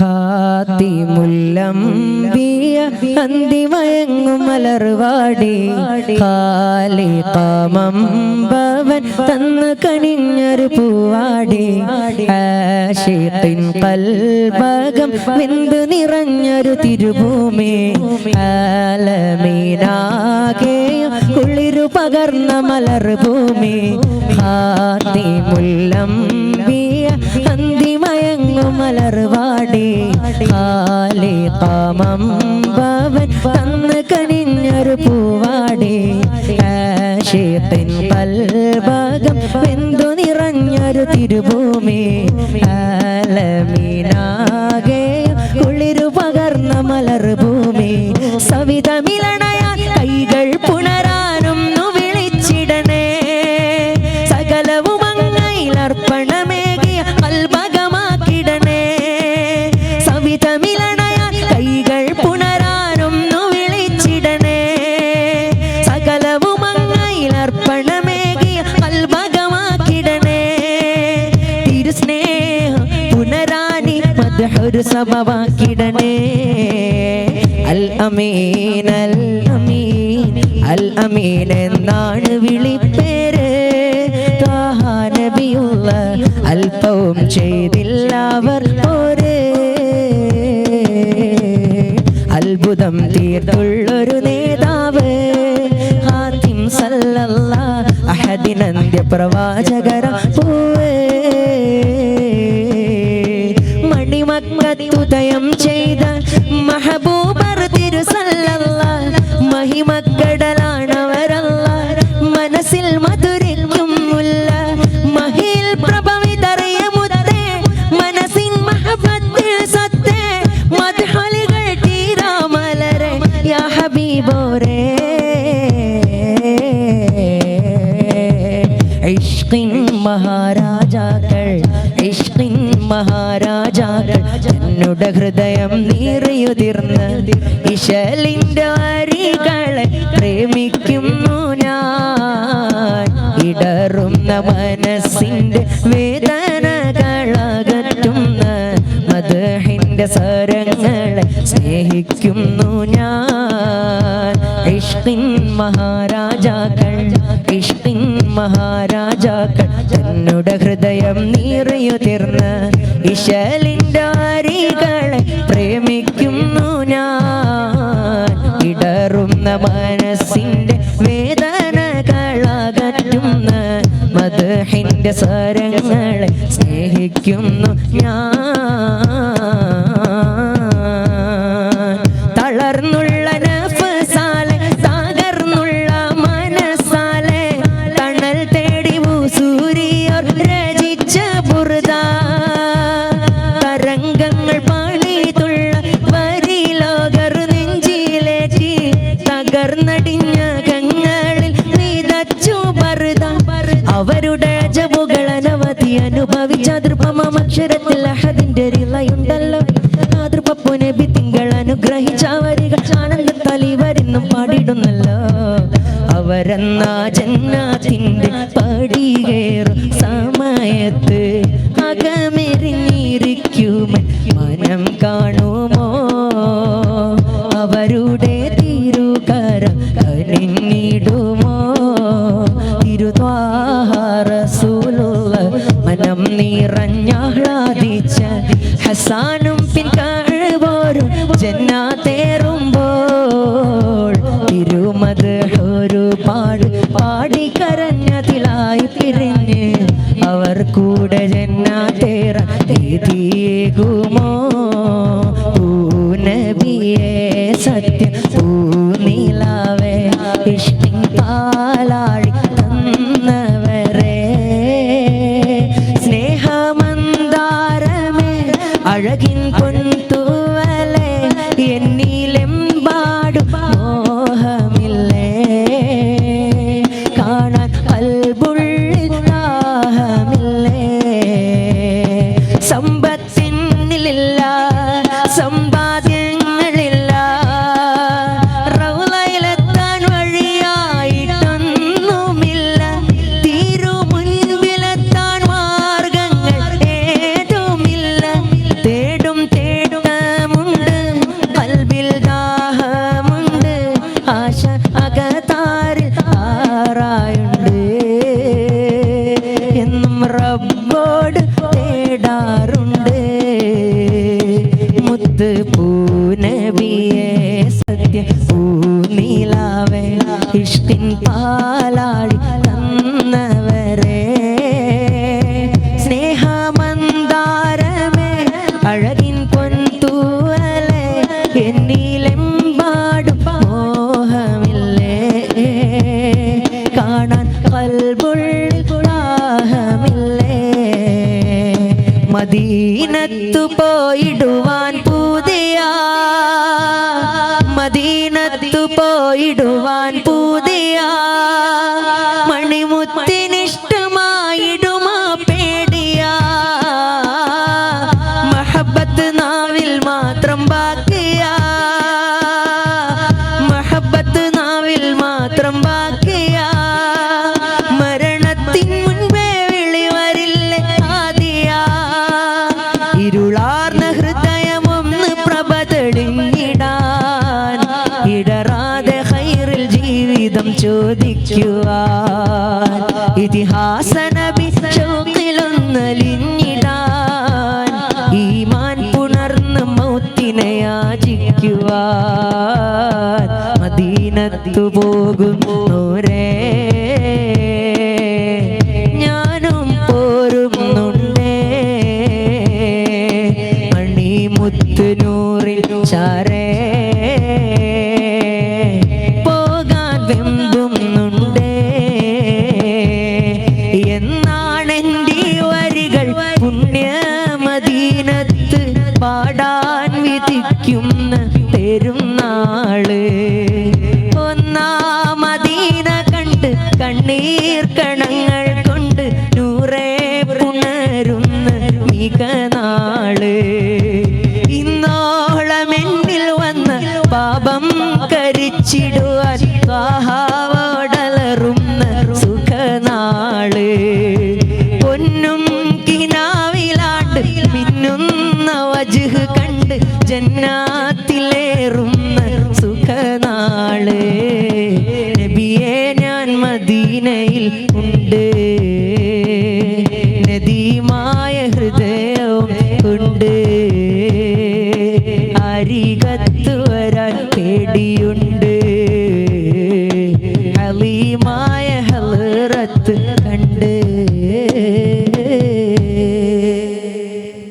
ഹാത്തിമുല്ലംബിയ അന്തിമയങ്ങും മലർവാടി. കാലികാമമ്പവൻ തന്ന് കണിഞ്ഞൊരു പൂവാടി. ആഷിഖിൻ കൽഭകം വിന്ദു നിറഞ്ഞൊരു തിരുഭൂമി. ആലമീനാകെ കുളിരു പകർന്ന മലർഭൂമി. ഹാത്തിമുല്ലംബിയ അന്തിമയങ്ങും മലർവാടി. കാലികാമമ്പവൻ തന്ന് കനിഞ്ഞൊരു പൂവാടി. ആഷിഖിൻ പൽഭാഗം വെന്തു നിറഞ്ഞൊരു തിരുഭൂമി. ആലമീനാകെ പുനരാനി മധുരു അൽ അമീൻ അൽ അമീൻ അൽ അമീൻ എന്നാണ് വിളിപ്പേര് നബിയുള്ള അല്പവും ചെയ്തില്ല അവർ പോരെ. അത്ഭുതം തീർത്തുള്ളൊരു നേതാവ് ഹാത്തിം സല്ലല്ല അഹദിനന്ത്യ പ്രവാചകര പൂവേ ఉదయం ഇഷ്കിൻ മഹാരാജാക്കൾ എന്നുടെ ഹൃദയം നീറിയുതിർന്ന് ഇശലിന്റെ വരികളെ പ്രേമിക്കുന്നു ഞാൻ. ഇടറുന്ന മനസ്സിന്റെ വേദനകളകറ്റുന്ന മധുഹിന്റെ സ്വരങ്ങളെ സ്നേഹിക്കുന്നു ഞാൻ. ഇഷ്കിൻ മഹാരാജാക്കൾ ഇഷ്കിൻ മഹാരാജാക്കൾ തന്നുടെ ഹൃദയം നീറിയുതിർന്ന് ഇശലിന്റെ അരികളെ പ്രേമിക്കുന്നു ഞാൻ. ഇടറുന്ന മനസ്സിന്റെ വേദനകളകറ്റുന്ന മധുഹിന്റെ സ്വരങ്ങളെ സ്നേഹിക്കുന്നു അനവധി അനുഭവിച്ച ദൃപമക്ഷരത്തിൽ അഹദിന്റെ റിളയുണ്ടല്ലോ മാതൃപ്പപ്പു നബി തിങ്കൾ അനുഗ്രഹിച്ച വരികൾ ആനന്ദത്താൽ ഇവരെന്നും പാടിടുന്നല്ലോ. അവരെന്ന ജന്നാത്തിന്റെ പടികേറും സമയത്ത് അകമെറിഞ്ഞിരിക്കുമൻ. മനം കാണുമോ ഹസാനും പിൻകാഴുപോരും ജന്നാത്തേറുമ്പോൾ തിരുമത് ഒരുപാട് പാടിക്കരഞ്ഞതിലായി പിരിഞ്ഞ് അവർ കൂടെ ജന്നാത്തേറ തീകുമോ പൂനബിയെ സത്യം Rocky de മദീനത്തു പോയിടുവാൻ പൂതിയ. മദീനത്തു പോയിടുവാൻ പൂതിയ. ചോദിക്കുവാൻ ഇതിഹാസ നബി ഷൗക്കിലൊന്നലിഞ്ഞിടാൻ ഈമാൻ പുണർന്ന് മൗത്തിനെ യാചിക്കുവാൻ മദീനത്തു പോകുന്നോരേ. ഞാനും പോരുന്നുണ്ടേ. മണിമുത്തുനൂറിൽ ചാരേ നാൾ. ഇന്നോളമെന്നിൽ വന്ന് പാപം കരിച്ചിടുവാൻ കാഹാവോടലറുന്ന സുഖനാൾ. പൊന്നും കിനാവിലാണ്ട് മിന്നുന്ന പേടിയുണ്ട്